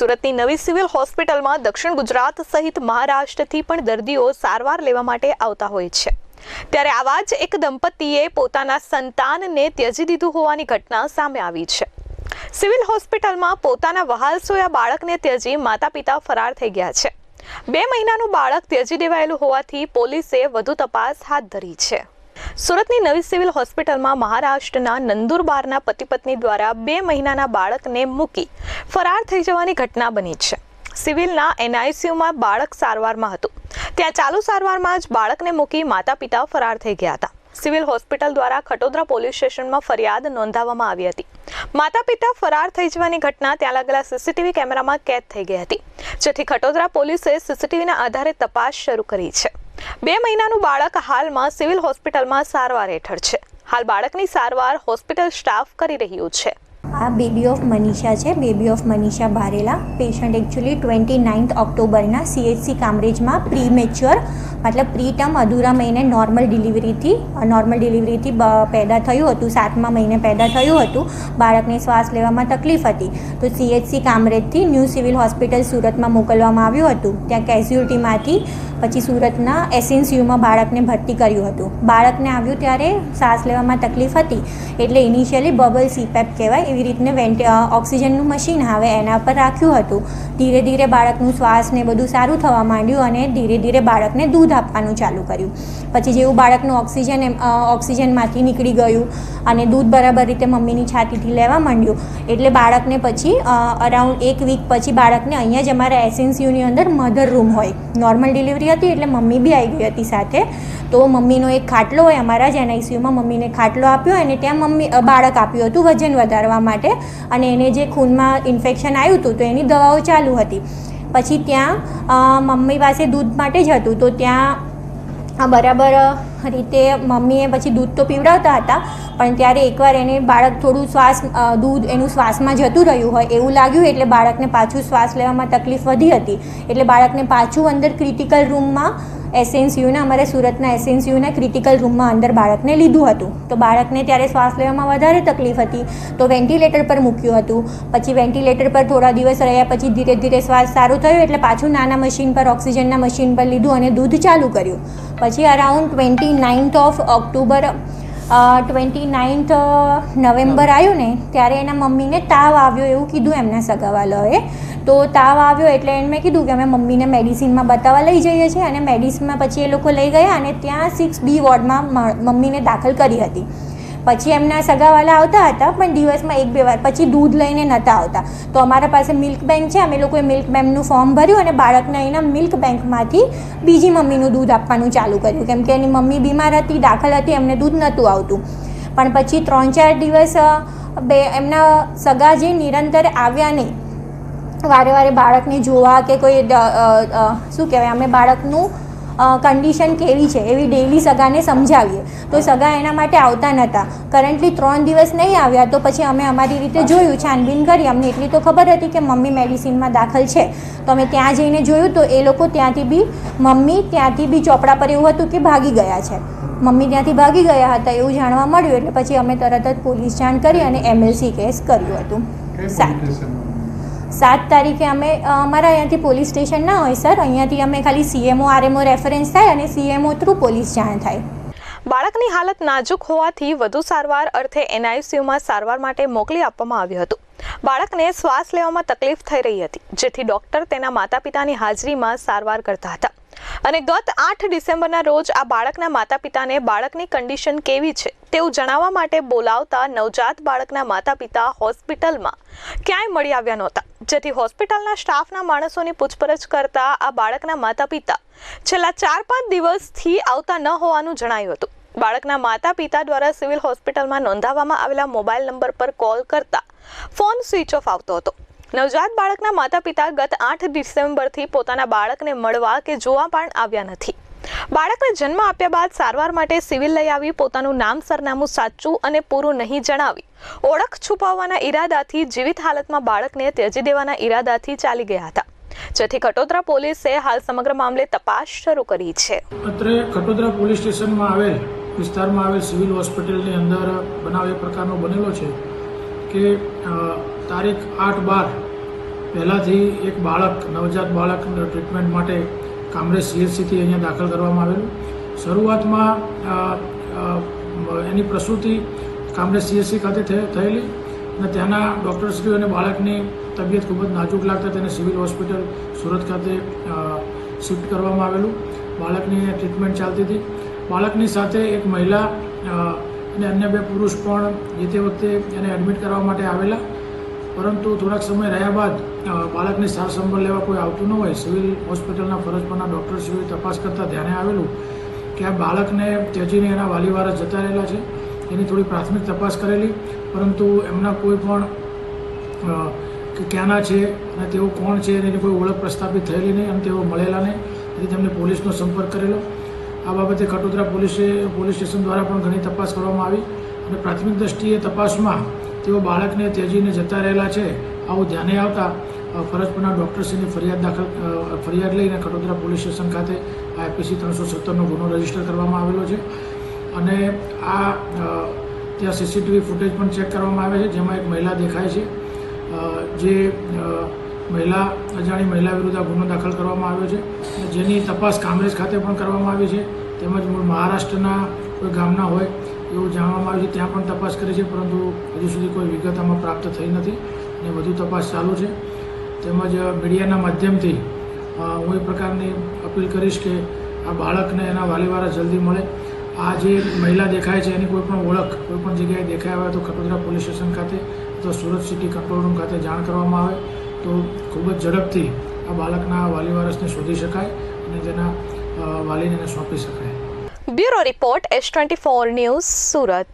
સુરતની નવી સિવિલ હોસ્પિટલમાં દક્ષિણ ગુજરાત સહિત મહારાષ્ટ્રથી પણ દર્દીઓ સારવાર લેવા માટે આવતા હોય છે. ત્યારે આવા જ એક દંપતીએ પોતાના સંતાનને ત્યજી દીધું હોવાની ઘટના સામે આવી છે. સિવિલ હોસ્પિટલમાં પોતાના વહાલ સોયા બાળકને ત્યજી માતા પિતા ફરાર થઈ ગયા છે. બે મહિનાનું બાળક ત્યજી દેવાયેલું હોવાથી પોલીસે વધુ તપાસ હાથ ધરી છે. સુરતની નવી સિવિલ હોસ્પિટલમાં મહારાષ્ટ્રના નંદુરબારના પતિ પત્ની દ્વારા બે મહિનાના બાળકને મૂકી ફરાર થઈ જવાની ઘટના બની છે. સિવિલના એનઆઈસીયુમાં બાળક સારવારમાં હતું. ત્યાં ચાલુ સારવારમાં જ બાળકને મૂકી માતા પિતા ફરાર થઈ ગયા હતા. સિવિલ હોસ્પિટલ દ્વારા ખટોદરા પોલીસ સ્ટેશનમાં ફરિયાદ નોંધાવવામાં આવી હતી. માતા પિતા ફરાર થઈ જવાની ઘટના ત્યાં લાગેલા સીસીટીવી કેમેરામાં કેદ થઈ ગઈ હતી. જેથી ખટોદરા પોલીસે સીસીટીવીના આધારે તપાસ શરૂ કરી છે. બે મહિનાનું બાળક હાલમાં સિવિલ હોસ્પિટલમાં સારવાર હેઠળ છે. હાલ બાળકની સારવાર હોસ્પિટલ સ્ટાફ કરી રહ્યું છે. આ બેબી ઓફ મનીષા છે. Baby of Manisha Barela. Patient actually twenty ninth ઓક્ટોબરના CHC કામરેજમાં પ્રી મેચ્યોર મતલબ પ્રી અધૂરા મહિને નોર્મલ ડિલિવરીથી નોર્મલ ડિલિવરીથી પેદા થયું હતું, સાતમા મહિને પેદા થયું હતું, બાળકને શ્વાસ લેવામાં તકલીફ હતી. તો સીએચસી કામરેજથી ન્યૂ સિવિલ હોસ્પિટલ સુરતમાં મોકલવામાં આવ્યું હતું. ત્યાં કેઝ્યુલિટીમાંથી પછી સુરતના એસએનસીયુમાં બાળકને ભરતી કર્યું હતું. બાળકને આવ્યું ત્યારે શ્વાસ લેવામાં તકલીફ હતી. એટલે ઇનિશિયલી બબલ સીપેપ કહેવાય, એવી રીતને વેન્ટ ઓક્સિજનનું મશીન આવે એના પર રાખ્યું હતું. ધીરે ધીરે બાળકનું શ્વાસ ને બધું સારું થવા માંડ્યું અને ધીરે ધીરે બાળકને દૂધ આપવાનું ચાલુ કર્યું. પછી જેવું બાળકનું ઓક્સિજન ઓક્સિજનમાંથી નીકળી ગયું અને દૂધ બરાબર રીતે મમ્મીની છાતીથી લેવા માંડ્યું, એટલે બાળકને પછી અરાઉન્ડ એક વીક પછી બાળકને અહીંયા જ અમારા એસએનસીયુની અંદર મધર રૂમ હોય. નોર્મલ ડિલિવરી હતી એટલે મમ્મી બી આવી ગઈ હતી સાથે. તો મમ્મીનો એક ખાટલો હોય અમારા જ એનઆઈસીયુમાં મમ્મીને ખાટલો આપ્યો અને ત્યાં મમ્મી બાળક આપ્યું હતું વજન વધારવા માટે અને એને જે ખૂનમાં ઇન્ફેક્શન આવ્યું હતું તો એની દવાઓ ચાલુ હતી. પછી ત્યાં મમ્મી પાસે દૂધ માટે જ હતું. તો ત્યાં બરાબર રીતે મમ્મીએ પછી દૂધ તો પીવડાવતા હતા, પણ ત્યારે એકવાર એને બાળક થોડું શ્વાસ દૂધ એનું શ્વાસમાં જતું રહ્યું હોય, એવું લાગ્યું એટલે બાળકને પાછું શ્વાસ લેવામાં તકલીફ વધી હતી. એટલે બાળકને પાછું અંદર ક્રિટિકલ રૂમમાં એસએનસીયુના, અમારે સુરતના એસએનસીયુના ક્રિટિકલ રૂમમાં અંદર બાળકને લીધું હતું. તો બાળકને ત્યારે શ્વાસ લેવામાં વધારે તકલીફ હતી. તો વેન્ટિલેટર પર મૂક્યું હતું. પછી વેન્ટિલેટર પર થોડા દિવસ રહ્યા પછી ધીરે ધીરે શ્વાસ સારું થયું એટલે પાછું નાના મશીન પર ઓક્સિજનના મશીન પર લીધું અને દૂધ ચાલુ કર્યું. પછી around twenty ninth of October twenty ninth November આવ્યું ને ત્યારે એના મમ્મીને તાવ આવ્યો એવું કીધું એમના સગાવાલાએ તો તાવ આવ્યો એટલે એને મેં કીધું કે અમે મમ્મીને મેડિસિનમાં બતાવવા લઈ જઈએ છીએ અને મેડિસિનમાં પછી એ લોકો લઈ ગયા અને ત્યાં સિક્સ બી વોર્ડમાં મમ્મીને દાખલ કરી હતી. પછી એમના સગાવાલા આવતા હતા, પણ દિવસમાં એક બે વાર, પછી દૂધ લઈને નહોતા આવતા. તો અમારા પાસે મિલ્ક બેંક છે, અમે લોકોએ મિલ્ક બેંકનું ફોર્મ ભર્યું અને બાળકને એના મિલ્ક બેંકમાંથી બીજી મમ્મીનું દૂધ આપવાનું ચાલુ કર્યું. કેમ કે એની મમ્મી બીમાર હતી, દાખલ હતી, એમને દૂધ નહોતું આવતું. પણ પછી ત્રણ ચાર દિવસ બે, એમના સગા જે નિરંતર આવ્યા નહીં, વારે વારે બાળકને જોવા કે કોઈ શું કહેવાય, અમે બાળકનું કન્ડિશન કેવી છે એવી ડેઈલી સગાને સમજાવીએ. તો સગા એના માટે આવતા નહોતા કરન્ટલી ત્રણ દિવસ નહીં આવ્યા તો પછી અમે અમારી રીતે જોયું છાનબીન કરી. અમને એટલી તો ખબર હતી કે મમ્મી મેડિસિનમાં દાખલ છે. તો અમે ત્યાં જઈને જોયું તો એ લોકો ત્યાંથી બી મમ્મી ત્યાંથી બી ચોપડા પર એવું હતું કે ભાગી ગયા છે. મમ્મી ત્યાંથી ભાગી ગયા હતા એવું જાણવા મળ્યું. એટલે પછી અમે તરત જ પોલીસ જાણ કરી અને એમએલસી કેસ કર્યું હતું. સાત સાત તારીખે અમે અમારા અહીંયાથી પોલીસ સ્ટેશન ના હોય સર. અહીંયાથી અમે ખાલી સીએમઓ આરએમઓ રેફરન્સ થાય અને સીએમઓ થ્રુ પોલીસ જાણ થાય. બાળકની હાલત નાજુક હોવાથી વધુ સારવાર અર્થે એનઆઈસીયુમાં સારવાર માટે મોકલી આપવામાં આવ્યું હતું. બાળકને શ્વાસ લેવામાં તકલીફ થઈ રહી હતી, જેથી ડોક્ટર તેના માતા પિતાની હાજરીમાં સારવાર કરતા હતા. અને ગત આઠ ડિસેમ્બરના રોજ આ બાળકના માતા પિતાને બાળકની કન્ડિશન કેવી છે તેવું જણાવવા માટે બોલાવતા નવજાત બાળકના માતા પિતા હોસ્પિટલમાં ક્યાંય મળી આવ્યા નહોતા. જેથી હોસ્પિટલના સ્ટાફના માણસોની પૂછપરછ કરતા આ બાળકના માતા પિતા છેલ્લા ચાર પાંચ દિવસથી આવતા ન હોવાનું જણાયું હતું. બાળકના માતા પિતા દ્વારા સિવિલ હોસ્પિટલમાં નોંધાવવામાં આવેલા મોબાઈલ નંબર પર કોલ કરતા ફોન સ્વિચ ઓફ આવતો હતો. નવજાત બાળકના માતા પિતા ગત આઠ ડિસેમ્બરથી પોતાના બાળકને મળવા કે જોવા પણ આવ્યા નથી. બાળકને જન્મ આપ્યા બાદ સારવાર માટે સિવિલ લઈ આવી, પોતાનું નામ, સરનામું સાચું અને પૂરું નહીં જણાવી. ઓળખ છુપાવવાના ઈરાદાથી, જીવિત હાલતમાં બાળકને ત્યજી દેવાના ઈરાદાથી ચાલી ગયા હતા. જેથી કટોદરા પોલીસે હાલ સમગ્ર મામલે તપાસ શરૂ કરી છે. અત્રે કટોદરા પોલીસ સ્ટેશનમાં આવેલ વિસ્તારમાં આવેલ સિવિલ હોસ્પિટલની અંદર બનાવ એ પ્રકારનો બનેલો છે. કે તારીખ આઠ બાર પહેલાંથી એક બાળક, નવજાત બાળક ટ્રીટમેન્ટ માટે કામરેજ સીએચસીથી અહીંયા દાખલ કરવામાં આવેલું. શરૂઆતમાં એની પ્રસૂતિ કામરેજ સીએચસી ખાતે થયે- થયેલી અને ત્યાંના ડૉક્ટરશ્રીઓ અને બાળકની તબિયત ખૂબ જ નાજુક લાગતા તેને સિવિલ હોસ્પિટલ સુરત ખાતે શિફ્ટ કરવામાં આવેલું. બાળકની ટ્રીટમેન્ટ ચાલતી હતી. બાળકની સાથે એક મહિલા અને અન્ય બે પુરુષ પણ જે તે વખતે એને એડમિટ કરવા માટે આવેલા. પરંતુ થોડાક સમય રહ્યા બાદ બાળકની સાર સંભાળ લેવા કોઈ આવતું ન હોય, સિવિલ હોસ્પિટલના ફરજ પરના ડૉક્ટરશ્રીઓએ તપાસ કરતાં ધ્યાને આવેલું કે આ બાળકને ત્યજીને એના વાલીવાળા જતા રહેલા છે. એની થોડી પ્રાથમિક તપાસ કરેલી, પરંતુ એમના કોઈ પણ ક્યાંના છે અને તેઓ કોણ છે એની કોઈ ઓળખ પ્રસ્થાપિત થયેલી નહીં અને તેઓ મળેલા નહીં. તેથી તેમને પોલીસનો સંપર્ક કરેલો. આ બાબતે ખટોદરા પોલીસે, પોલીસ સ્ટેશન દ્વારા પણ ઘણી તપાસ કરવામાં આવી અને પ્રાથમિક દ્રષ્ટિએ તપાસમાં તેઓ બાળકને ત્યજીને જતા રહેલા છે, આવું ધ્યાને આવતા ફરજ પરના ડૉક્ટરશ્રીની ફરિયાદ દાખલ ફરિયાદ લઈને ખટોદરા પોલીસ સ્ટેશન ખાતે આઈપીસી ત્રણસો સત્તરનો ગુનો રજિસ્ટર કરવામાં આવેલો છે. અને આ ત્યાં સીસીટીવી ફૂટેજ પણ ચેક કરવામાં આવે છે, જેમાં એક મહિલા દેખાય છે જે મહિલા, અજાણી મહિલા વિરુદ્ધ આ ગુનો દાખલ કરવામાં આવ્યો છે જેની તપાસ કામરેજ ખાતે પણ કરવામાં આવી છે. તેમજ મૂળ મહારાષ્ટ્રના કોઈ ગામના હોય એવું જાણવામાં આવ્યું છે. ત્યાં પણ તપાસ કરી છે, પરંતુ હજુ સુધી કોઈ વિગત આમાં પ્રાપ્ત થઈ નથી અને વધુ તપાસ ચાલુ છે. તેમજ મીડિયાના માધ્યમથી હું એ પ્રકારની અપીલ કરીશ કે આ બાળકને એના વાલીવાળા જલ્દી મળે. આ જે મહિલા દેખાય છે, એની કોઈ પણ ઓળખ, કોઈ પણ જગ્યાએ દેખાય હોય તો ખટોદરા પોલીસ સ્ટેશન ખાતે અથવા સુરત સિટી કંટ્રોલ રૂમ ખાતે જાણ કરવામાં આવે. તો ખૂબ જ ઝડપથી આ બાળકના વાલી વારસને શોધી શકાય અને તેના વાલીને સોંપી શકાય. Bureau report S twenty four news Surat.